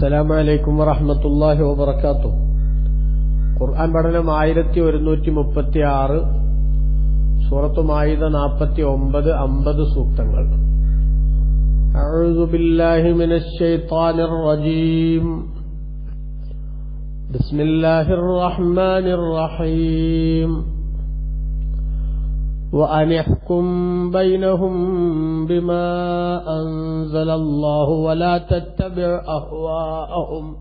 അസ്സലാം വലൈക്കും വറഹമത്തല്ലാഹി വബർക്കാത്തു ഖുർആൻ പഠനം ആയിരത്തി ഒരുന്നൂറ്റി മുപ്പത്തി ആറ് സൂറത്ത് മായിത നാൽപ്പത്തി ഒമ്പത് അമ്പത് സൂക്തങ്ങൾ أعوذ بالله من الشيطان الرجيم بسم الله الرحمن الرحيم وأن يحكم بينهم بما أنزل الله ولا تتبع أهواءهم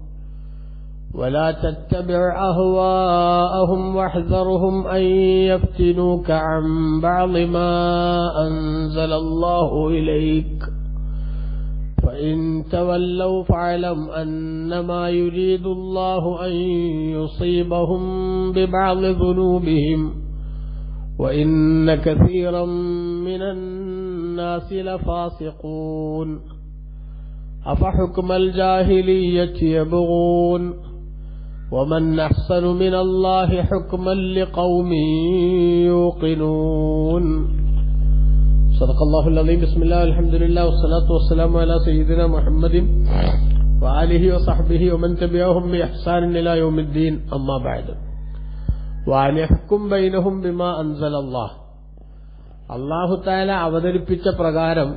ولا تتبع أهواءهم واحذرهم أن يفتنوك عن بعض ما أنزل الله إليك فإن تولوا فاعلم أنما يريد الله أن يصيبهم ببعض ذنوبهم وإن كثيرا من الناس لفاسقون. أفحكم الجاهلية يبغون؟ ومن أحسن من الله حكما لقوم يوقنون. صدق الله العظيم. بسم الله الحمد لله والصلاة والسلام على سيدنا محمد وآله وصحبه ومن تبعهم بإحسان إلى يوم الدين. أما بعد. വാനഹ്ക്കും ബൈനഹും അൻസലല്ലാഹ്. അള്ളാഹു താല അവതരിപ്പിച്ച പ്രകാരം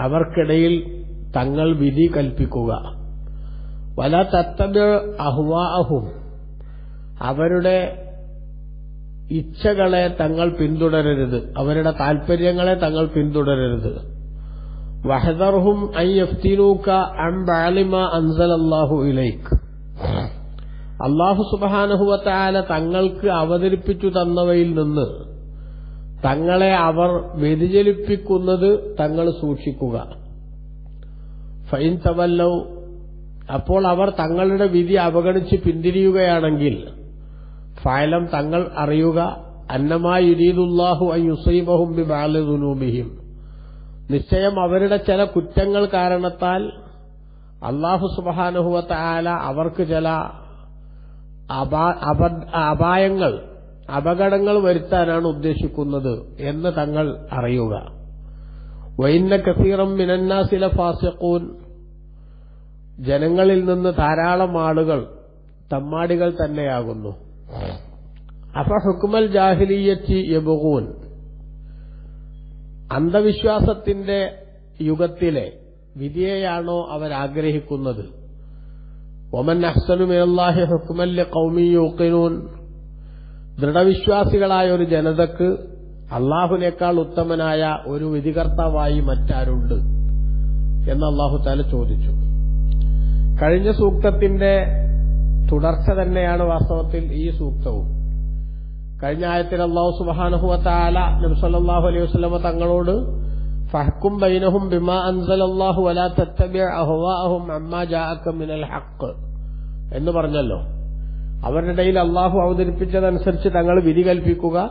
അവർക്കിടയിൽ തങ്ങൾ വിധി കൽപ്പിക്കുക. വല തത്തബ് അഹ്വാഹും അവരുടെ ഇച്ഛകളെ തങ്ങൾ പിന്തുടരരുത്. അവരുടെ താൽപര്യങ്ങളെ തങ്ങൾ പിന്തുടരരുത്. വഹദർഹും ഐ എഫ്തിനൂക്ക അം ബാലിമ അൻസലല്ലാഹു ഇലൈക്ക് അള്ളാഹു സുബാനഹുവത്താല തങ്ങൾക്ക് അവതരിപ്പിച്ചു തന്നവയിൽ നിന്ന് തങ്ങളെ അവർ വ്യതിചലിപ്പിക്കുന്നത് തങ്ങൾ സൂക്ഷിക്കുക. ഫൈൻ തവല്ലൗ അപ്പോൾ അവർ തങ്ങളുടെ വിധി അവഗണിച്ച് പിന്തിരിയുകയാണെങ്കിൽ ഫയലം തങ്ങൾ അറിയുക അന്നമായി ഇരീദുല്ലാഹു അയ്യുസൈബഹും ബി ബാലുനൂബിഹിം നിശ്ചയം അവരുടെ ചില കുറ്റങ്ങൾ കാരണത്താൽ അള്ളാഹു സുബാനുഹുവത്ത ആല അവർക്ക് ചില അപായങ്ങൾ അപകടങ്ങൾ വരുത്താനാണ് ഉദ്ദേശിക്കുന്നത് എന്ന് തങ്ങൾ അറിയുക. വൈന്ന കസീറം മിനന്നാസില ഫാസക്കൂൻ ജനങ്ങളിൽ നിന്ന് ധാരാളം ആളുകൾ തമ്മാടികൾ തന്നെയാകുന്നു. അഫ ഹുക്കുമൽ ജാഹിലീയത്തി യബുഗൂൻ. അന്ധവിശ്വാസത്തിന്റെ യുഗത്തിലെ വിധിയെയാണോ അവരാഗ്രഹിക്കുന്നത് ഒമൻ അഹ്സനു മിനല്ലാഹി ഹുക്കുമല്ലെ കൗമിയൂക്കിനൂൻ ദൃഢവിശ്വാസികളായ ഒരു ജനതക്ക് അള്ളാഹുനേക്കാൾ ഉത്തമനായ ഒരു വിധികർത്താവായി മറ്റാരുണ്ട് എന്ന് അള്ളാഹു താല ചോദിച്ചു. കഴിഞ്ഞ സൂക്തത്തിന്റെ തുടർച്ച തന്നെയാണ് വാസ്തവത്തിൽ ഈ സൂക്തവും. കഴിഞ്ഞ ആയത്തിൽ അള്ളാഹു സുബാനഹുവത്താല നബ്സല്ലാഹു അലൈഹി വസ്ലമ തങ്ങളോട് ഫഹക്കും بما أنزل الله ولا تتبع أهواءهم عما جاءك من الحق. എന്ന് പറഞ്ഞല്ലോ. അവരുടെ ഇടയിൽ അള്ളാഹു അവതരിപ്പിച്ചതനുസരിച്ച് തങ്ങൾ വിധി കൽപ്പിക്കുക.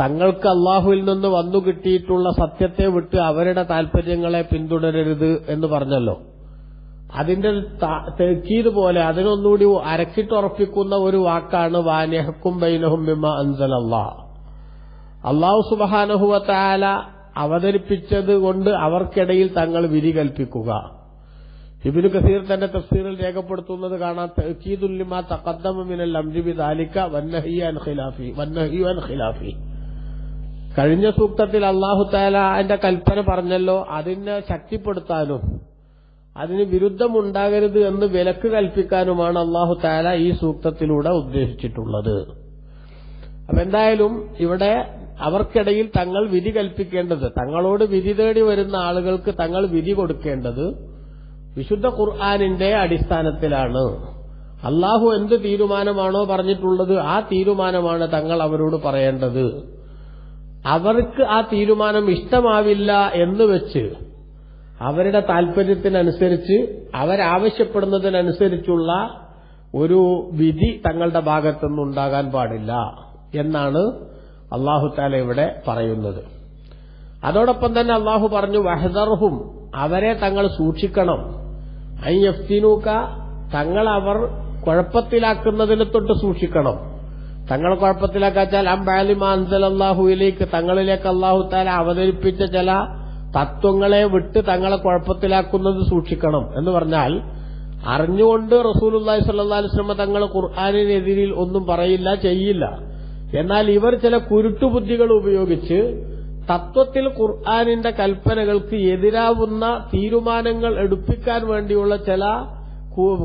തങ്ങൾക്ക് അള്ളാഹുവിൽ നിന്ന് വന്നു കിട്ടിയിട്ടുള്ള സത്യത്തെ വിട്ട് അവരുടെ താൽപര്യങ്ങളെ പിന്തുടരരുത് എന്ന് പറഞ്ഞല്ലോ. അതിന്റെ തെക്കീത് പോലെ അതിനൊന്നുകൂടി അരക്കിട്ടുറപ്പിക്കുന്ന ഒരു വാക്കാണ് വാനഹക്കും ബൈനഹും അള്ളാഹു സുബാനഹുവത്താല അവതരിപ്പിച്ചത് കൊണ്ട് അവർക്കിടയിൽ തങ്ങൾ വിധി കൽപ്പിക്കുക. ഇബിനു കസീർ തന്റെ തഫ്സീറിൽ രേഖപ്പെടുത്തുന്നത് കാണാം തക്കീദുല്ലിമ തക്കദ്ദമിനൽ ഖിലാഫി ഖിലാഫി. കഴിഞ്ഞ സൂക്തത്തിൽ അള്ളാഹു താല അതിന്റെ കൽപ്പന പറഞ്ഞല്ലോ അതിനെ ശക്തിപ്പെടുത്താനും അതിന് വിരുദ്ധമുണ്ടാകരുത് എന്ന് വിലക്ക് കൽപ്പിക്കാനുമാണ് അള്ളാഹു താല ഈ സൂക്തത്തിലൂടെ ഉദ്ദേശിച്ചിട്ടുള്ളത്. അപ്പൊ എന്തായാലും ഇവിടെ അവർക്കിടയിൽ തങ്ങൾ വിധി കൽപ്പിക്കേണ്ടത് തങ്ങളോട് വിധി തേടി വരുന്ന ആളുകൾക്ക് തങ്ങൾ വിധി കൊടുക്കേണ്ടത് വിശുദ്ധ ഖുർആാനിന്റെ അടിസ്ഥാനത്തിലാണ്. അള്ളാഹു എന്ത് തീരുമാനമാണോ പറഞ്ഞിട്ടുള്ളത് ആ തീരുമാനമാണ് തങ്ങൾ അവരോട് പറയേണ്ടത്. അവർക്ക് ആ തീരുമാനം ഇഷ്ടമാവില്ല എന്ന് വെച്ച് അവരുടെ താൽപര്യത്തിനനുസരിച്ച് അവരാവശ്യപ്പെടുന്നതിനനുസരിച്ചുള്ള ഒരു വിധി തങ്ങളുടെ ഭാഗത്തുനിന്നുണ്ടാകാൻ പാടില്ല എന്നാണ് അള്ളാഹു താല ഇവിടെ പറയുന്നത്. അതോടൊപ്പം തന്നെ അള്ളാഹു പറഞ്ഞു വഹദർഹും അവരെ തങ്ങൾ സൂക്ഷിക്കണം. അയ്യഫ്തിനൂക്ക തങ്ങൾ അവർ കുഴപ്പത്തിലാക്കുന്നതിനെ തൊട്ട് സൂക്ഷിക്കണം. തങ്ങൾ കുഴപ്പത്തിലാക്കാച്ചാൽ അംബാലിമാൻസലല്ലാഹുവിലേക്ക് തങ്ങളിലേക്ക് അള്ളാഹു താല അവതരിപ്പിച്ച ചില തത്വങ്ങളെ വിട്ട് തങ്ങളെ കുഴപ്പത്തിലാക്കുന്നത് സൂക്ഷിക്കണം എന്ന് പറഞ്ഞാൽ അറിഞ്ഞുകൊണ്ട് റസൂലുല്ലാഹി അള്ളഹി അലൈഹി വസല്ലം തങ്ങൾ ഖുർആാനിനെതിരിൽ ഒന്നും പറയില്ല ചെയ്യില്ല. എന്നാൽ ഇവർ ചില കുരുട്ടുബുദ്ധികൾ ഉപയോഗിച്ച് തത്വത്തിൽ ഖുർആാനിന്റെ കൽപ്പനകൾക്ക് എതിരാവുന്ന തീരുമാനങ്ങൾ എടുപ്പിക്കാൻ വേണ്ടിയുള്ള ചില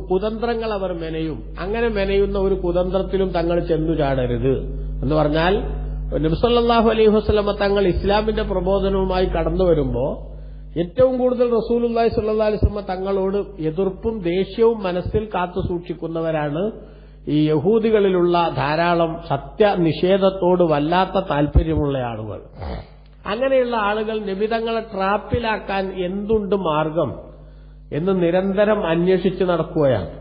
കുതന്ത്രങ്ങൾ അവർ മെനയും. അങ്ങനെ മെനയുന്ന ഒരു കുതന്ത്രത്തിലും തങ്ങൾ ചെന്നു ചാടരുത്. എന്ന് പറഞ്ഞാൽ നബ്സല്ലാഹു അലൈഹി വസ്ലമ തങ്ങൾ ഇസ്ലാമിന്റെ പ്രബോധനവുമായി കടന്നു വരുമ്പോൾ ഏറ്റവും കൂടുതൽ റസൂലുല്ലാഹി സ്വല്ലല്ലാഹി അലൈഹി വസല്ലമ തങ്ങളോട് എതിർപ്പും ദേഷ്യവും മനസ്സിൽ കാത്തു സൂക്ഷിക്കുന്നവരാണ് ഈ യഹൂദികളിലുള്ള ധാരാളം സത്യനിഷേധത്തോട് വല്ലാത്ത താല്പര്യമുള്ള ആളുകൾ. അങ്ങനെയുള്ള ആളുകൾ നിബിതങ്ങളെ ട്രാപ്പിലാക്കാൻ എന്തുണ്ട് മാർഗം എന്ന് നിരന്തരം അന്വേഷിച്ച് നടക്കുകയാണ്.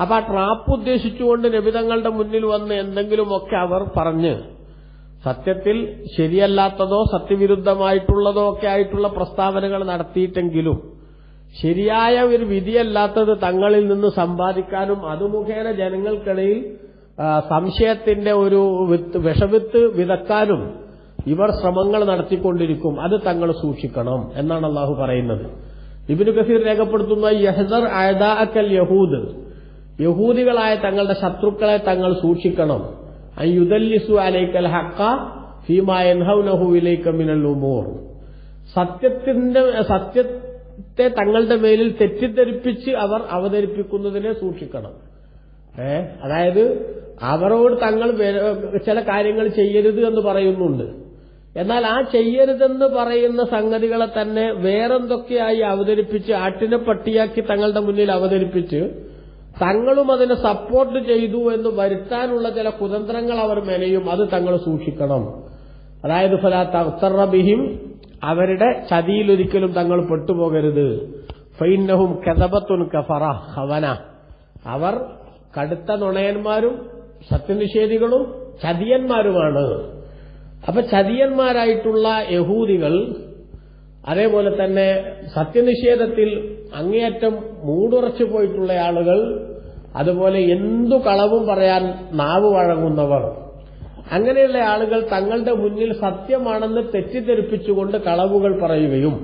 അപ്പൊ ആ ട്രാപ്പ് ഉദ്ദേശിച്ചുകൊണ്ട് നിമിതങ്ങളുടെ മുന്നിൽ വന്ന് എന്തെങ്കിലുമൊക്കെ അവർ പറഞ്ഞ് സത്യത്തിൽ ശരിയല്ലാത്തതോ സത്യവിരുദ്ധമായിട്ടുള്ളതോ ഒക്കെ ആയിട്ടുള്ള പ്രസ്താവനകൾ നടത്തിയിട്ടെങ്കിലും ശരിയായ ഒരു വിധിയല്ലാത്തത് തങ്ങളിൽ നിന്ന് സമ്പാദിക്കാനും അതുമുഖേന ജനങ്ങൾക്കിടയിൽ സംശയത്തിന്റെ ഒരു വിത്ത് വിഷവിത്ത് വിതക്കാനും ഇവർ ശ്രമങ്ങൾ നടത്തിക്കൊണ്ടിരിക്കും. അത് തങ്ങൾ സൂക്ഷിക്കണം എന്നാണ് അള്ളാഹു പറയുന്നത്. ഇബിനു കസീർ രേഖപ്പെടുത്തുന്ന യഹ്ദർ അയദാഅക്കൽ യഹൂദ്. യഹൂദികളായ തങ്ങളുടെ ശത്രുക്കളെ തങ്ങൾ സൂക്ഷിക്കണം. അയ്യുദല്ലിസു അലൈക്കൽ ഹക്ക ഫീമായൻഹൗനഹു ഇലൈക്ക മിനൽ ഉമൂർ. സത്യത്തിന്റെ സത്യത്തെ തങ്ങളുടെ മേലിൽ തെറ്റിദ്ധരിപ്പിച്ച് അവർ അവതരിപ്പിക്കുന്നതിനെ സൂക്ഷിക്കണം. ഏ? അതായത് അവരോട് തങ്ങൾ ചില കാര്യങ്ങൾ ചെയ്യരുത് എന്ന് പറയുന്നുണ്ട്. എന്നാൽ ആ ചെയ്യരുതെന്ന് പറയുന്ന സംഗതികളെ തന്നെ വേറെന്തൊക്കെയായി അവതരിപ്പിച്ച് ആട്ടിനെ പട്ടിയാക്കി തങ്ങളുടെ മുന്നിൽ അവതരിപ്പിച്ച് തങ്ങളും അതിനെ സപ്പോർട്ട് ചെയ്തു എന്ന് വരുത്താനുള്ള ചില കുതന്ത്രങ്ങൾ അവർ മെനയും അത് തങ്ങൾ സൂക്ഷിക്കണം. അതായത് ഫലാത്തറബിഹിം അവരുടെ ചതിയിലൊരിക്കലും തങ്ങൾ പെട്ടുപോകരുത്. ഫൈനഹും കെതബത്തുൻ കഫറ ഹവന. അവർ കടുത്ത നുണയന്മാരും സത്യനിഷേധികളും ചതിയന്മാരുമാണ്. അപ്പൊ ചതിയന്മാരായിട്ടുള്ള യഹൂദികൾ അതേപോലെ തന്നെ സത്യനിഷേധത്തിൽ അങ്ങേയറ്റം മൂടുറച്ചു പോയിട്ടുള്ള ആളുകൾ അതുപോലെ എന്തു കളവും പറയാൻ നാവ് വഴങ്ങുന്നവർ. അങ്ങനെയുള്ള ആളുകൾ തങ്ങളുടെ മുന്നിൽ സത്യമാണെന്ന് തെറ്റിദ്ധരിപ്പിച്ചുകൊണ്ട് കളവുകൾ പറയുകയും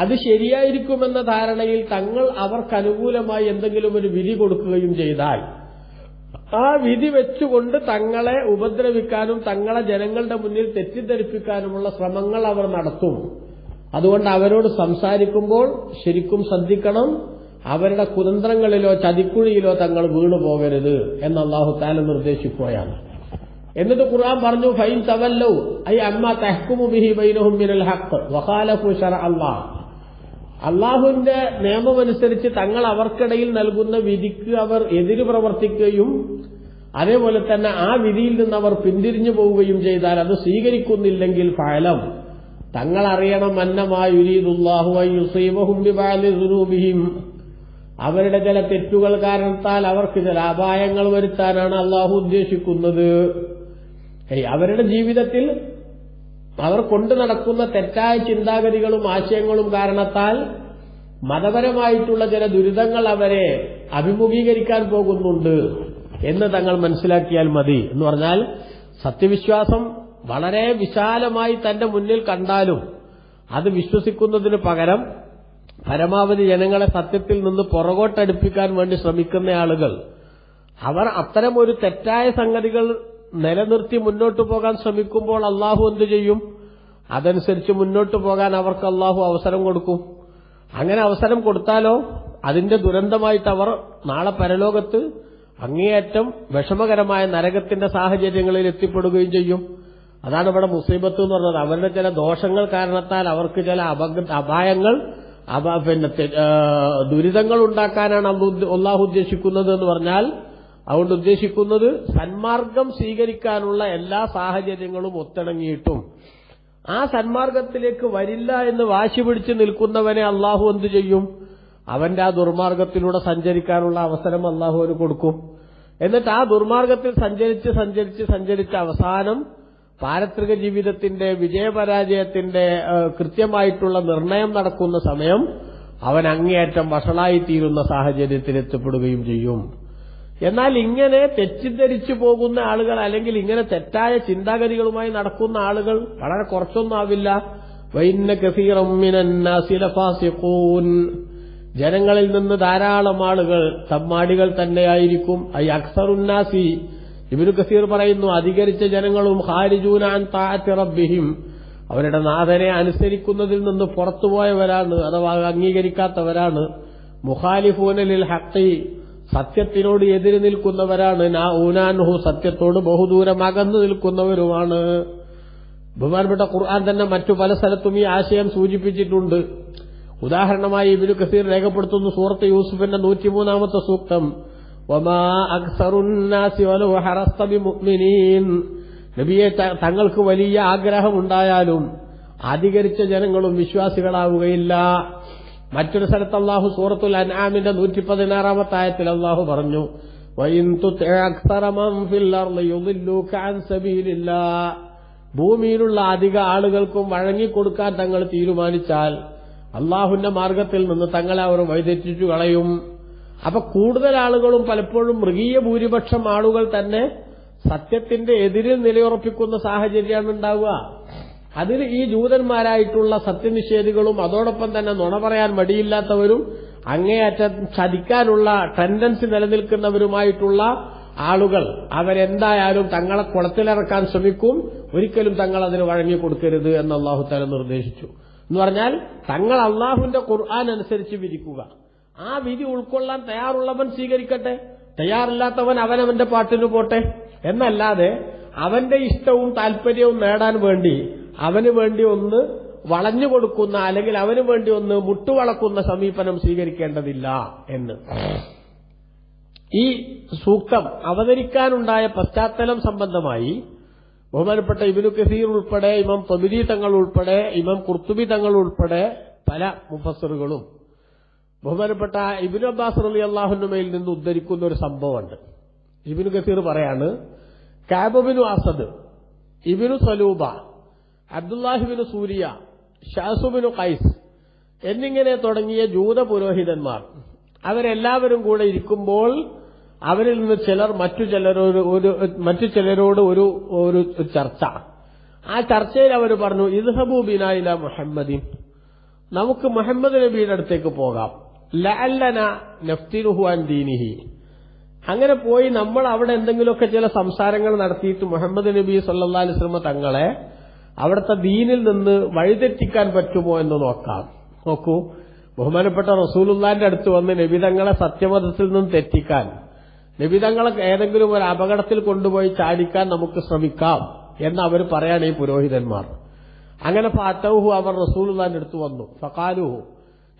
അത് ശരിയായിരിക്കുമെന്ന ധാരണയിൽ തങ്ങൾ അവർക്കനുകൂലമായി എന്തെങ്കിലും ഒരു വിധി കൊടുക്കുകയും ചെയ്താൽ ആ വിധി വെച്ചുകൊണ്ട് തങ്ങളെ ഉപദ്രവിക്കാനും തങ്ങളെ ജനങ്ങളുടെ മുന്നിൽ തെറ്റിദ്ധരിപ്പിക്കാനുമുള്ള ശ്രമങ്ങൾ അവർ നടത്തും. അതുകൊണ്ട് അവരോട് സംസാരിക്കുമ്പോൾ ശരിക്കും ശ്രദ്ധിക്കണം അവരുടെ കുതന്ത്രങ്ങളിലോ ചതിക്കുഴിയിലോ തങ്ങൾ വീണുപോകരുത് എന്ന് അള്ളാഹു താല നിർദ്ദേശിക്കുകയാണ്. എന്നിട്ട് ഖുർആൻ പറഞ്ഞു ഫൈൻ തവല്ലൗ ഐ അമ്മ തഹ്കുമു ബിഹി ബൈനഹും മിനൽ ഹഖ് വഖാലഫു ശറ അല്ലാഹ്. അള്ളാഹുവിന്റെ നിയമമനുസരിച്ച് തങ്ങൾ അവർക്കിടയിൽ നൽകുന്ന വിധിക്ക് അവർ എതിര് പ്രവർത്തിക്കുകയും അതേപോലെ തന്നെ ആ വിധിയിൽ നിന്ന് അവർ പിന്തിരിഞ്ഞു പോവുകയും ചെയ്താൽ അത് സ്വീകരിക്കുന്നില്ലെങ്കിൽ ഫലം തങ്ങൾ അറിയണം അന്നമായുരീദുല്ലാഹു അയ്യുസീബഹും ബിബഅലി ദുനൂബിഹിം. അവരുടെ ചില തെറ്റുകൾ കാരണത്താൽ അവർക്ക് ചില അപായങ്ങൾ വരുത്താനാണ് അള്ളാഹു ഉദ്ദേശിക്കുന്നത്. അവരുടെ ജീവിതത്തിൽ അവർ കൊണ്ടു നടക്കുന്ന തെറ്റായ ചിന്താഗതികളും ആശയങ്ങളും കാരണത്താൽ മതപരമായിട്ടുള്ള ചില ദുരിതങ്ങൾ അവരെ അഭിമുഖീകരിക്കാൻ പോകുന്നുണ്ട് എന്ന് തങ്ങൾ മനസ്സിലാക്കിയാൽ മതി എന്ന് പറഞ്ഞാൽ സത്യവിശ്വാസം വളരെ വിശാലമായി തന്റെ മുന്നിൽ കണ്ടാലും അത് വിശ്വസിക്കുന്നതിന് പകരം പരമാവധി ജനങ്ങളെ സത്യത്തിൽ നിന്ന് പുറകോട്ടടുപ്പിക്കാൻ വേണ്ടി ശ്രമിക്കുന്ന ആളുകൾ അവർ അത്തരം ഒരു തെറ്റായ സംഗതികൾ നിലനിർത്തി മുന്നോട്ടു പോകാൻ ശ്രമിക്കുമ്പോൾ അള്ളാഹു എന്തു ചെയ്യും? അതനുസരിച്ച് മുന്നോട്ടു പോകാൻ അവർക്ക് അള്ളാഹു അവസരം കൊടുക്കും. അങ്ങനെ അവസരം കൊടുത്താലോ? അതിന്റെ ദുരന്തമായിട്ട് അവർ നാളെ പരലോകത്ത് അങ്ങേയറ്റം വിഷമകരമായ നരകത്തിന്റെ സാഹചര്യങ്ങളിൽ എത്തിപ്പെടുകയും ചെയ്യും. അതാണ് ഇവിടെ മുസീബത്ത് എന്ന് പറഞ്ഞത്. അവരുടെ ചില ദോഷങ്ങൾ കാരണത്താൽ അവർക്ക് ചില അപായങ്ങൾ പിന്നെ ദുരിതങ്ങൾ ഉണ്ടാക്കാനാണ് അള്ളാഹു ഉദ്ദേശിക്കുന്നത് എന്ന് പറഞ്ഞാൽ അതുകൊണ്ട് ഉദ്ദേശിക്കുന്നത് സന്മാർഗം സ്വീകരിക്കാനുള്ള എല്ലാ സാഹചര്യങ്ങളും ഒത്തിണങ്ങിയിട്ടും. ആ സന്മാർഗത്തിലേക്ക് വരില്ല എന്ന് വാശി പിടിച്ച് നിൽക്കുന്നവനെ അള്ളാഹു എന്തു ചെയ്യും? അവന്റെ ആ ദുർമാർഗത്തിലൂടെ സഞ്ചരിക്കാനുള്ള അവസരം അള്ളാഹു അവന് കൊടുക്കും. എന്നിട്ട് ആ ദുർമാർഗത്തിൽ സഞ്ചരിച്ച് സഞ്ചരിച്ച് സഞ്ചരിച്ച അവസാനം പാരത്രിക ജീവിതത്തിന്റെ വിജയപരാജയത്തിന്റെ കൃത്യമായിട്ടുള്ള നിർണയം നടക്കുന്ന സമയം അവൻ അങ്ങേയറ്റം വഷളായിത്തീരുന്ന സാഹചര്യത്തിൽ എത്തപ്പെടുകയും ചെയ്യും. എന്നാൽ ഇങ്ങനെ തെറ്റിദ്ധരിച്ചു പോകുന്ന ആളുകൾ അല്ലെങ്കിൽ ഇങ്ങനെ തെറ്റായ ചിന്താഗതികളുമായി നടക്കുന്ന ആളുകൾ വളരെ കുറച്ചൊന്നും ആവില്ല. ജനങ്ങളിൽ നിന്ന് ധാരാളം ആളുകൾ തമ്മാടികൾ തന്നെയായിരിക്കും. ഐ അക്സറുന്നാസി ഇബിനു കസീർ പറയുന്നു അധികരിച്ച ജനങ്ങളും ഹാരിജൂനാൻ താത്തിറബിഹിം അവരുടെ നാഥനെ അനുസരിക്കുന്നതിൽ നിന്ന് പുറത്തുപോയവരാണ് അഥവാ അംഗീകരിക്കാത്തവരാണ്. മുഖാലിഫൂനലിൽ ഹക്കി സത്യത്തിനോട് എതിര് നിൽക്കുന്നവരാണ്. നാ ഊനാൻഹു സത്യത്തോട് ബഹുദൂരം അകന്നു നിൽക്കുന്നവരുമാണ്. ബഹുമാനപ്പെട്ട ഖുർആൻ തന്നെ മറ്റു പല സ്ഥലത്തും ഈ ആശയം സൂചിപ്പിച്ചിട്ടുണ്ട്. ഉദാഹരണമായി ഇബിനു കസീർ രേഖപ്പെടുത്തുന്നു സൂറത്ത് യൂസുഫിന്റെ നൂറ്റിമൂന്നാമത്തെ സൂക്തം. നബിയെ തങ്ങൾക്ക് വലിയ ആഗ്രഹമുണ്ടായാലും അധികരിച്ച ജനങ്ങളും വിശ്വാസികളാവുകയില്ല. മറ്റൊരു സ്ഥലത്ത് അള്ളാഹു സൂറത്തുൽ അൻആമിന്റെ നൂറ്റി പതിനാറാമത്തെ ആയത്തിൽ അള്ളാഹു പറഞ്ഞു. ഭൂമിയിലുള്ള അധിക ആളുകൾക്കും വഴങ്ങിക്കൊടുക്കാൻ തങ്ങൾ തീരുമാനിച്ചാൽ അള്ളാഹുന്റെ മാർഗത്തിൽ നിന്ന് തങ്ങളെ അവർ വഴിതെറ്റിച്ചു കളയും അപ്പൊ കൂടുതൽ ആളുകളും പലപ്പോഴും മൃഗീയ ഭൂരിപക്ഷം ആളുകൾ തന്നെ സത്യത്തിന്റെ എതിരിൽ നിലയുറപ്പിക്കുന്ന സാഹചര്യമാണ് ഉണ്ടാവുക അതിൽ ഈ ജൂതന്മാരായിട്ടുള്ള സത്യനിഷേധികളും അതോടൊപ്പം തന്നെ നുണ പറയാൻ മടിയില്ലാത്തവരും അങ്ങേയറ്റം ചതിക്കാനുള്ള ടെൻഡൻസി നിലനിൽക്കുന്നവരുമായിട്ടുള്ള ആളുകൾ. അവരെന്തായാലും തങ്ങളെ കുളത്തിലിറക്കാൻ ശ്രമിക്കും. ഒരിക്കലും തങ്ങൾ അതിന് വഴങ്ങി കൊടുക്കരുത് എന്ന് അള്ളാഹു തല നിർദ്ദേശിച്ചു. എന്ന് പറഞ്ഞാൽ തങ്ങൾ അള്ളാഹുവിന്റെ ഖുർആൻ അനുസരിച്ച് വിധിക്കുക ആ വിധി ഉൾക്കൊള്ളാൻ തയ്യാറുള്ളവൻ സ്വീകരിക്കട്ടെ. തയ്യാറില്ലാത്തവൻ അവനവന്റെ പാട്ടിന് പോട്ടെ. എന്നല്ലാതെ അവന്റെ ഇഷ്ടവും താല്പര്യവും നേടാൻ വേണ്ടി അവന് വേണ്ടി ഒന്ന് വളഞ്ഞു കൊടുക്കുന്ന അല്ലെങ്കിൽ അവന് വേണ്ടി ഒന്ന് മുട്ടുവളക്കുന്ന സമീപനം സ്വീകരിക്കേണ്ടതില്ല എന്ന്. ഈ സൂക്തം അവതരിക്കാനുണ്ടായ പശ്ചാത്തലം സംബന്ധമായി ബഹുമാനപ്പെട്ട ഇബിനു കസീർ ഉൾപ്പെടെ ഇമാം തൊബിരി തങ്ങൾ ഉൾപ്പെടെ ഇമാം കുർത്തുബി തങ്ങൾ ഉൾപ്പെടെ പല മുഫസറുകളും ബഹുമാനപ്പെട്ട ഇബിനു അബ്ബാസ് അലി അള്ളാഹുനുമയിൽ നിന്ന് ഉദ്ധരിക്കുന്ന ഒരു സംഭവമുണ്ട്. ഇബിനു കസീർ പറയാണ് കാബബിനു അസദ് ഇബിനു സലൂബ അബ്ദുല്ലാഹിബിനു സൂരിയ ഷാസുബിനു കൈസ് എന്നിങ്ങനെ തുടങ്ങിയ ജൂത പുരോഹിതന്മാർ അവരെല്ലാവരും കൂടെ ഇരിക്കുമ്പോൾ അവരിൽ നിന്ന് ചിലർ മറ്റു ചിലരോട് ഒരു മറ്റു ചിലരോട് ഒരു ഒരു ചർച്ച. ആ ചർച്ചയിൽ അവർ പറഞ്ഞു ഇദ്ഹബു ബിനായില മുഹമ്മദിൻ. നമുക്ക് മുഹമ്മദ് നബിയുടെ അടുത്തേക്ക് പോകാം. ലഅല്ലന നഫ്തിനുഹുവാൻ ദീനിഹി. അങ്ങനെ പോയി നമ്മൾ അവിടെ എന്തെങ്കിലുമൊക്കെ ചില സംസാരങ്ങൾ നടത്തിയിട്ട് മുഹമ്മദ് നബി സല്ലാ അലിസ്ലമ തങ്ങളെ അവിടുത്തെ ദീനിൽ നിന്ന് വഴിതെറ്റിക്കാൻ പറ്റുമോ എന്ന് നോക്കാം. നോക്കൂ ബഹുമാനപ്പെട്ട റസൂലുല്ലാന്റെ അടുത്ത് വന്ന് നബിതങ്ങളെ സത്യമതത്തിൽ നിന്ന് തെറ്റിക്കാൻ നബിതങ്ങളെ ഏതെങ്കിലും ഒരു അപകടത്തിൽ കൊണ്ടുപോയി ചാടിക്കാൻ നമുക്ക് ശ്രമിക്കാം എന്ന് അവർ പറയാണ് ഈ പുരോഹിതന്മാർ. അങ്ങനെ ഫാത്തവുഹു അവർ റസൂലുല്ലാന്റെ അടുത്ത് വന്നു. ഫക്കാലുഹു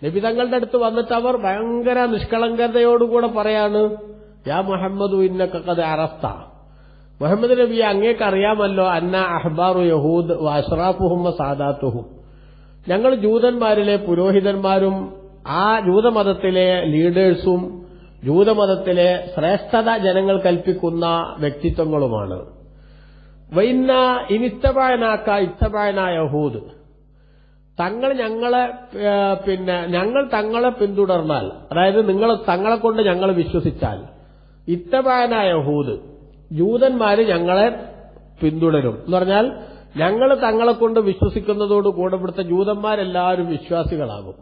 നബിതങ്ങളുടെ അടുത്ത് വന്നിട്ട് അവർ ഭയങ്കര നിഷ്കളങ്കതയോടുകൂടെ പറയാണ് യാ മുഹമ്മദ് ഇന്നക്കത് അറഫ്ത. മുഹമ്മദ് നബി അങ്ങേക്കറിയാമല്ലോ അന്ന അഹ്ബാറു യഹൂദ് അഷ്റാഫുഹും സാദാത്തുഹും. ഞങ്ങൾ ജൂതന്മാരിലെ പുരോഹിതന്മാരും ആ ജൂതമതത്തിലെ ലീഡേഴ്സും ജൂതമതത്തിലെ ശ്രേഷ്ഠത ജനങ്ങൾ കൽപ്പിക്കുന്ന വ്യക്തിത്വങ്ങളുമാണ്. വൈന്ന ഇനിത്തപായനാക്ക ഇത്തപായന യഹൂദ്. തങ്ങൾ ഞങ്ങളെ പിന്നെ ഞങ്ങൾ തങ്ങളെ പിന്തുടർന്നാൽ അതായത് നിങ്ങൾ തങ്ങളെ കൊണ്ട് ഞങ്ങൾ വിശ്വസിച്ചാൽ ഇത്തപായന യഹൂദ് ജൂതന്മാര് ഞങ്ങളെ പിന്തുടരും. എന്ന് പറഞ്ഞാൽ ഞങ്ങൾ തങ്ങളെ കൊണ്ട് വിശ്വസിക്കുന്നതോട് കൂടെ ഇവിടുത്തെ ജൂതന്മാരെല്ലാവരും വിശ്വാസികളാകും.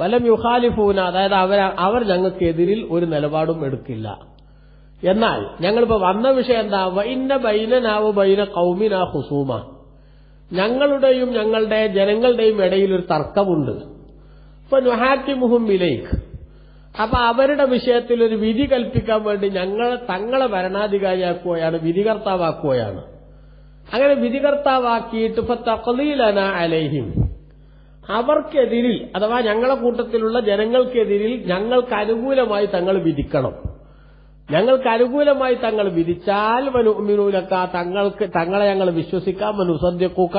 വലം യുഹാലിഫൂന അതായത് അവർ അവർ ഞങ്ങൾക്കെതിരിൽ ഒരു നിലപാടും എടുക്കില്ല. എന്നാൽ ഞങ്ങളിപ്പോ വന്ന വിഷയം എന്താ? വൈന ബൈനനാവ് ബൈന കൗമിന ഹുസൂമ ഞങ്ങളുടെയും ഞങ്ങളുടെ ജനങ്ങളുടെയും ഇടയിൽ ഒരു തർക്കമുണ്ട്. ഇപ്പൊ നുഹാറ്റി ബിലേക്ക് അപ്പൊ അവരുടെ വിഷയത്തിൽ ഒരു വിധി കൽപ്പിക്കാൻ വേണ്ടി ഞങ്ങൾ തങ്ങളെ ഭരണാധികാരിയാക്കുകയാണ് വിധികർത്താവാക്കുകയാണ്. അങ്ങനെ വിധികർത്താവാക്കിയിട്ട് ഇപ്പൊ തക്കലീലന അലൈഹിം. അവർക്കെതിരിൽ അഥവാ ഞങ്ങളെ കൂട്ടത്തിലുള്ള ജനങ്ങൾക്കെതിരിൽ ഞങ്ങൾക്ക് അനുകൂലമായി തങ്ങൾ വിധിക്കണം. ഞങ്ങൾക്ക് അനുകൂലമായി തങ്ങൾ വിധിച്ചാൽ മനുമിനൂലക്ക തങ്ങൾക്ക് തങ്ങളെ ഞങ്ങൾ വിശ്വസിക്കാം മനുസദ്യക്കൂക്ക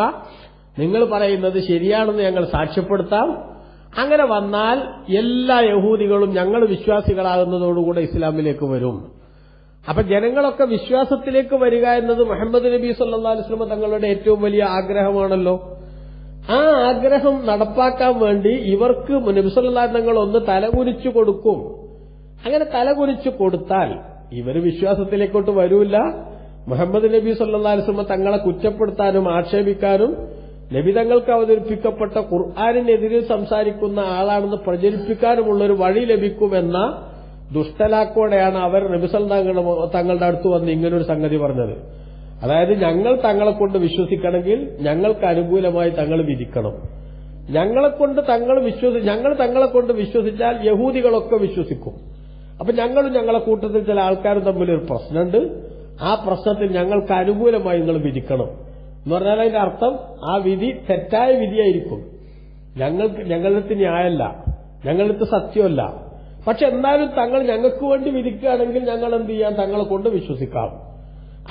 നിങ്ങൾ പറയുന്നത് ശരിയാണെന്ന് ഞങ്ങൾ സാക്ഷ്യപ്പെടുത്താം. അങ്ങനെ വന്നാൽ എല്ലാ യഹൂദികളും ഞങ്ങൾ വിശ്വാസികളാകുന്നതോടുകൂടെ ഇസ്ലാമിലേക്ക് വരും. അപ്പൊ ജനങ്ങളൊക്കെ വിശ്വാസത്തിലേക്ക് വരിക എന്നത് മുഹമ്മദ് നബി സല്ലാസ്ലമ തങ്ങളുടെ ഏറ്റവും വലിയ ആഗ്രഹമാണല്ലോ. ആ ആഗ്രഹം നടപ്പാക്കാൻ വേണ്ടി ഇവർക്ക് നബിസല്ലാ തങ്ങൾ ഒന്ന് തലകുനിച്ചു കൊടുക്കും. അങ്ങനെ തലകുനിച്ചു കൊടുത്താൽ ഇവർ വിശ്വാസത്തിലേക്കോട്ട് വരൂല്ല. മുഹമ്മദ് നബി സല്ലാ അലുസ്ലമ തങ്ങളെ കുറ്റപ്പെടുത്താനും ആക്ഷേപിക്കാനും നബിതങ്ങൾക്ക് അവതരിപ്പിക്കപ്പെട്ട ഖുർആാനിനെതിരെ സംസാരിക്കുന്ന ആളാണെന്ന് പ്രചരിപ്പിക്കാനുമുള്ള ഒരു വഴി ലഭിക്കുമെന്ന ദുഷ്ടലാക്കോടെയാണ് അവർ നബിസൽ തങ്ങളുടെ അടുത്ത് വന്ന് ഇങ്ങനൊരു സംഗതി പറഞ്ഞത്. അതായത് ഞങ്ങൾ തങ്ങളെ കൊണ്ട് വിശ്വസിക്കണമെങ്കിൽ ഞങ്ങൾക്ക് അനുകൂലമായി തങ്ങൾ വിധിക്കണം. ഞങ്ങളെ കൊണ്ട് തങ്ങൾ വിശ്വസി ഞങ്ങൾ തങ്ങളെ കൊണ്ട് വിശ്വസിച്ചാൽ യഹൂദികളൊക്കെ വിശ്വസിക്കും. അപ്പൊ ഞങ്ങളും ഞങ്ങളെ കൂട്ടത്തിൽ ചില ആൾക്കാരും തമ്മിൽ ഒരു പ്രശ്നമുണ്ട്. ആ പ്രശ്നത്തിൽ ഞങ്ങൾക്ക് അനുകൂലമായി നിങ്ങൾ വിധിക്കണം. എന്ന് പറഞ്ഞാൽ അതിന്റെ അർത്ഥം ആ വിധി തെറ്റായ വിധിയായിരിക്കും. ഞങ്ങൾക്ക് ഞങ്ങളുടെ ന്യായമല്ല. ഞങ്ങളുടെ സത്യമല്ല. പക്ഷെ എന്നാലും തങ്ങൾ ഞങ്ങൾക്ക് വേണ്ടി വിധിക്കുകയാണെങ്കിൽ ഞങ്ങൾ എന്ത് ചെയ്യാം? തങ്ങളെ കൊണ്ട് വിശ്വസിക്കാം.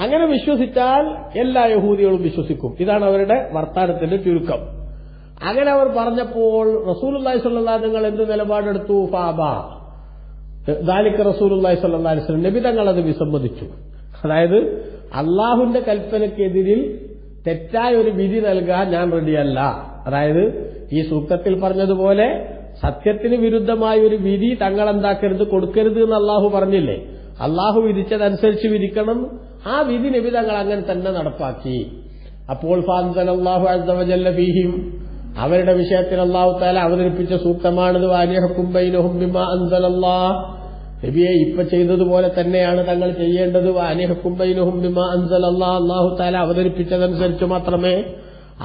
അങ്ങനെ വിശ്വസിച്ചാൽ എല്ലാ യഹൂദികളും വിശ്വസിക്കും. ഇതാണ് അവരുടെ വർത്താനത്തിന്റെ ചുരുക്കം. അങ്ങനെ അവർ പറഞ്ഞപ്പോൾ റസൂൽ സ്വല്ലാ നിങ്ങൾ എന്ത് നിലപാടെടുത്തു? ഫാബ. ദാലിക്ക് റസൂലുല്ലാഹി സ്വല്ലാ അലിസ്ലം നബി തങ്ങൾ അത് വിസമ്മതിച്ചു. അതായത് അള്ളാഹുവിന്റെ കൽപ്പനയ്ക്കെതിരിൽ തെറ്റായ ഒരു വിധി നൽകാൻ ഞാൻ റെഡിയല്ല. അതായത് ഈ സൂക്തത്തിൽ പറഞ്ഞതുപോലെ സത്യത്തിന് വിരുദ്ധമായ ഒരു വിധി തങ്ങൾ എന്താക്കരുത് കൊടുക്കരുത് എന്ന് അള്ളാഹു പറഞ്ഞില്ലേ? അള്ളാഹു വിധിച്ചതനുസരിച്ച് വിധിക്കണം. ആ വിധി നബി തങ്ങൾ അങ്ങനെ തന്നെ നടപ്പാക്കി. അപ്പോൾ ഫാൻസലാഹു അസവജല്ല ഫീഹിം. അവരുടെ വിഷയത്തിൽ അള്ളാഹു താല അവതരിപ്പിച്ച സൂക്തമാണിത്. വാനിഹക്കുംബൈനഹും ബിമ അൻസലല്ലാ നബിയെ ഇപ്പൊ ചെയ്തതുപോലെ തന്നെയാണ് തങ്ങൾ ചെയ്യേണ്ടത്. അൻസലല്ലാ അള്ളാഹു താല അവതരിപ്പിച്ചതനുസരിച്ച് മാത്രമേ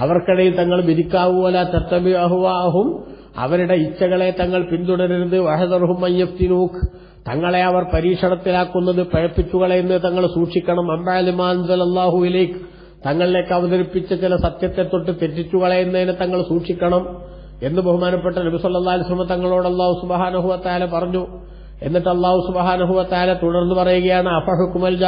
അവർക്കിടയിൽ തങ്ങൾ വിധിക്കാവൂല തത്തബിഅഹുവാഹും അവരുടെ ഇച്ഛകളെ തങ്ങൾ പിന്തുടരരുത്. വഹദർഹും അയ്യഫ്തിനൂഖ് തങ്ങളെ അവർ പരീക്ഷണത്തിലാക്കുന്നത് പഴപ്പിച്ചുകളെന്ന് തങ്ങൾ സൂക്ഷിക്കണം. അമ്പാലിമാൻസലല്ലാഹുവിലേക്ക് തങ്ങളിലേക്ക് അവതരിപ്പിച്ച ചില സത്യത്തെ തൊട്ട് തെറ്റിച്ചു കളയുന്നതിനെ തങ്ങൾ സൂക്ഷിക്കണം എന്ന് ബഹുമാനപ്പെട്ട നബി സല്ലാ അലിസ്ലമ തങ്ങളോട് അള്ളാഹു സുബാനഹുവത്താല പറഞ്ഞു. എന്നിട്ട് അള്ളാഹു സുബാനുഭവത്താല തുടർന്ന് പറയുകയാണ് അഫഹുക്കുമൽ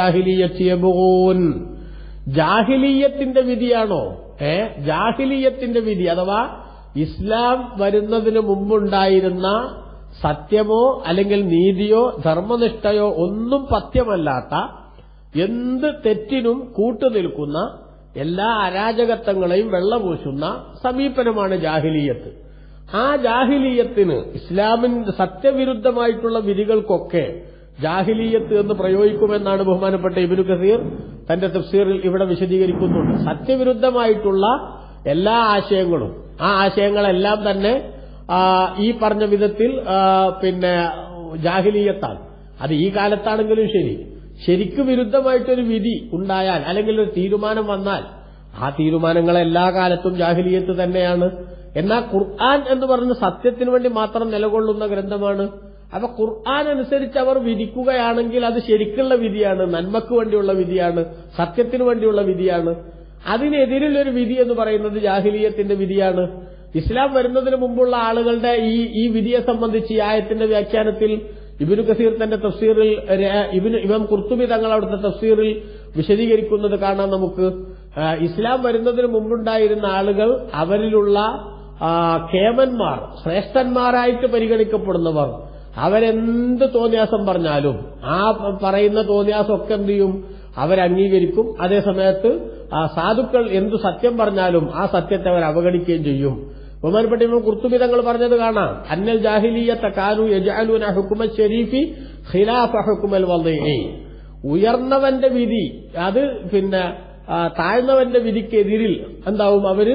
ജാഹിലീയത്തിന്റെ വിധിയാണോ? ഏ? ജാഹിലീയത്തിന്റെ വിധി അഥവാ ഇസ്ലാം വരുന്നതിന് മുമ്പുണ്ടായിരുന്ന സത്യമോ അല്ലെങ്കിൽ നീതിയോ ധർമ്മനിഷ്ഠയോ ഒന്നും പത്യമല്ലാത്ത എന്ത് തെറ്റിനും കൂട്ടുനിൽക്കുന്ന എല്ലാ അരാജകത്വങ്ങളെയും വെള്ളപൂശുന്ന സമീപനമാണ് ജാഹിലീയത്ത്. ആ ജാഹിലീയത്തിന് ഇസ്ലാമിന്റെ സത്യവിരുദ്ധമായിട്ടുള്ള വിധികൾക്കൊക്കെ ജാഹിലീയത്ത് എന്ന് പ്രയോഗിക്കുമെന്നാണ് ബഹുമാനപ്പെട്ട ഇബിനു കസീർ തന്റെ തഫ്സീറിൽ ഇവിടെ വിശദീകരിക്കുന്നുണ്ട്. സത്യവിരുദ്ധമായിട്ടുള്ള എല്ലാ ആശയങ്ങളും ആ ആശയങ്ങളെല്ലാം തന്നെ ഈ പറഞ്ഞ വിധത്തിൽ പിന്നെ ജാഹിലീയത്താണ്. അത് ഈ കാലത്താണെങ്കിലും ശരി. ശരിക്ക് വിരുദ്ധമായിട്ടൊരു വിധി ഉണ്ടായാൽ അല്ലെങ്കിൽ ഒരു തീരുമാനം വന്നാൽ ആ തീരുമാനങ്ങൾ എല്ലാ കാലത്തും ജാഹിലീയത്ത് തന്നെയാണ്. എന്നാൽ ഖുർആൻ എന്ന് പറഞ്ഞ് സത്യത്തിന് വേണ്ടി മാത്രം നിലകൊള്ളുന്ന ഗ്രന്ഥമാണ്. അപ്പൊ ഖുർആൻ അനുസരിച്ച് അവർ വിധിക്കുകയാണെങ്കിൽ അത് ശരിക്കുള്ള വിധിയാണ് നന്മക്ക് വേണ്ടിയുള്ള വിധിയാണ് സത്യത്തിന് വേണ്ടിയുള്ള വിധിയാണ്. അതിനെതിരിലൊരു വിധി എന്ന് പറയുന്നത് ജാഹിലീയത്തിന്റെ വിധിയാണ്. ഇസ്ലാം വരുന്നതിന് മുമ്പുള്ള ആളുകളുടെ ഈ ഈ വിധിയെ സംബന്ധിച്ച് ഈ ആയത്തിന്റെ വ്യാഖ്യാനത്തിൽ ഇബിനു കസീർ തന്റെ തഫ്സീറിൽ ഇബിന് ഇമാം കുർത്തുബി തങ്ങൾ അവിടുത്തെ തഫ്സീറിൽ വിശദീകരിക്കുന്നത് കാണാം നമുക്ക്. ഇസ്ലാം വരുന്നതിന് മുമ്പുണ്ടായിരുന്ന ആളുകൾ അവരിലുള്ള കേമന്മാർ ശ്രേഷ്ഠന്മാരായിട്ട് പരിഗണിക്കപ്പെടുന്നവർ അവരെന്ത് തോന്നിയാസം പറഞ്ഞാലും ആ പറയുന്ന തോന്നിയാസമൊക്കെ എന്ത് ചെയ്യും? അവരംഗീകരിക്കും അതേസമയത്ത് ആ സാധുക്കൾ എന്തു സത്യം പറഞ്ഞാലും ആ സത്യത്തെ അവർ അവഗണിക്കുകയും ചെയ്യും. ബഹുമാനപ്പെട്ട ഇമാം കുർത്തുബി തങ്ങൾ പറഞ്ഞത് കാണാം. അന്നൽ ജാഹിലീയത്ത കാനു യജാലുന ഹുക്കുമ ഷെരീഫി ഖിലാഫ ഹുക്കുമൽ വന്നേ ഉയർന്നവന്റെ വിധി അത് പിന്നെ താഴ്ന്നവന്റെ വിധിക്കെതിരിൽ എന്താവും? അവർ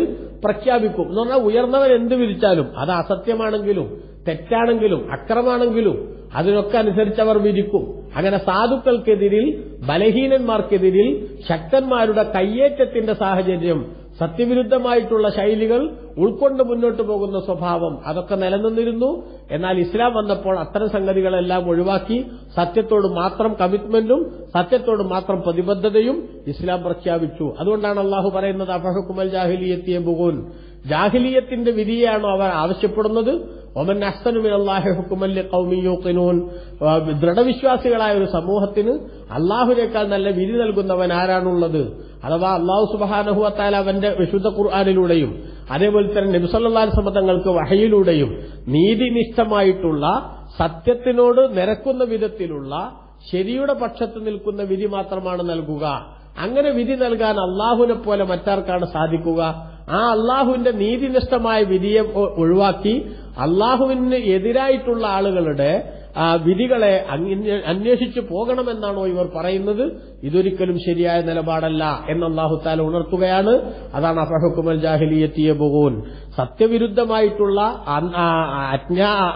പ്രഖ്യാപിക്കും. എന്ന് പറഞ്ഞാൽ ഉയർന്നവൻ എന്ത് വിരിച്ചാലും അത് അസത്യമാണെങ്കിലും തെറ്റാണെങ്കിലും അക്രമാണെങ്കിലും അതിനൊക്കെ അനുസരിച്ച് അവർ വിരിക്കും. അങ്ങനെ സാധുക്കൾക്കെതിരിൽ ബലഹീനന്മാർക്കെതിരിൽ ശക്തന്മാരുടെ കയ്യേറ്റത്തിന്റെ സാഹചര്യം സത്യവിരുദ്ധമായിട്ടുള്ള ശൈലികൾ ഉൾക്കൊണ്ട് മുന്നോട്ട് പോകുന്ന സ്വഭാവം അതൊക്കെ നിലനിന്നിരുന്നു. എന്നാൽ ഇസ്ലാം വന്നപ്പോൾ അത്തരം സംഗതികളെല്ലാം ഒഴിവാക്കി സത്യത്തോട് മാത്രം കമ്മിറ്റ്മെന്റും സത്യത്തോട് മാത്രം പ്രതിബദ്ധതയും ഇസ്ലാം പ്രഖ്യാപിച്ചു. അതുകൊണ്ടാണ് അള്ളാഹു പറയുന്നത് അഫഹക്കുമൽ ജാഹിലിയത്തിയെ ബുഗൂൻ. ജാഹിലിയത്തിന്റെ വിധിയാണോ അവർ ആവശ്യപ്പെടുന്നത്. ഒമൻ അള്ളാഹി ഹുക്കുമല്ലി കൗമിയൂക്കിനൂൻ ദൃഢവിശ്വാസികളായ ഒരു സമൂഹത്തിന് അള്ളാഹുനേക്കാൾ നല്ല വിധി നൽകുന്നവൻ ആരാണുള്ളത്? അഥവാ അള്ളാഹു സുബാനഹുവത്താൽ അവന്റെ വിശുദ്ധ ഖുർആാനിലൂടെയും അതേപോലെ തന്നെ നബിസല്ലാൽ സമ്മതങ്ങൾക്ക് വഹയിലൂടെയും നീതിനിഷ്ഠമായിട്ടുള്ള സത്യത്തിനോട് നിരക്കുന്ന വിധത്തിലുള്ള ശരിയുടെ പക്ഷത്ത് നിൽക്കുന്ന വിധി മാത്രമാണ് നൽകുക. അങ്ങനെ വിധി നൽകാൻ അള്ളാഹുവിനെ പോലെ മറ്റാർക്കാണ് സാധിക്കുക? ആ അള്ളാഹുവിന്റെ നീതിനിഷ്ഠമായ വിധിയെ ഒഴിവാക്കി അള്ളാഹുവിന് എതിരായിട്ടുള്ള ആളുകളുടെ ആ, വിധികളെ അന്വേഷിച്ചു പോകണമെന്നാണോ ഇവർ പറയുന്നത്? ഇതൊരിക്കലും ശരിയായ നിലപാടല്ല എന്ന് അള്ളാഹുത്താല ഉണർത്തുകയാണ്. അതാണ് അഫഹുക്കുമൽ ജാഹിലിയത്തിയ ബുഗൂൻ. സത്യവിരുദ്ധമായിട്ടുള്ള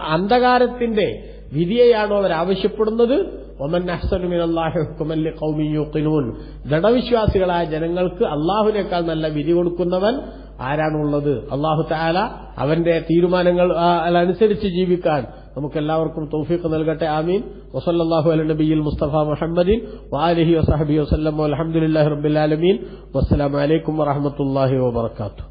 അന്ധകാരത്തിന്റെ വിധിയെയാണോ അവർ ആവശ്യപ്പെടുന്നത്. ഒമൻ അഹ്സനുമിനല്ലാഹുക്കുമല്ലിഖൗമിയൂഖിനൂൻ ദൃഢവിശ്വാസികളായ ജനങ്ങൾക്ക് അള്ളാഹുവിനേക്കാൾ നല്ല വിധി കൊടുക്കുന്നവൻ ആരാണുള്ളത്? അള്ളാഹു താല അവന്റെ തീരുമാനങ്ങൾ അനുസരിച്ച് ജീവിക്കാൻ നമുക്ക് എല്ലാവർക്കും തൗഫീഖ് നൽകട്ടെ ആമീൻ വസല്ലല്ലാഹു അല നബിയിൽ മുസ്തഫ മുഹമ്മദിൻ വാലിഹി വസഹബി വസല്ലം അലഹമുല്ലാഹി റബ്ബിൽ ആലമീൻ വസ്സലാമു അലൈക്കും വറഹ്മത്തുള്ളാഹി വബറകാതുഹു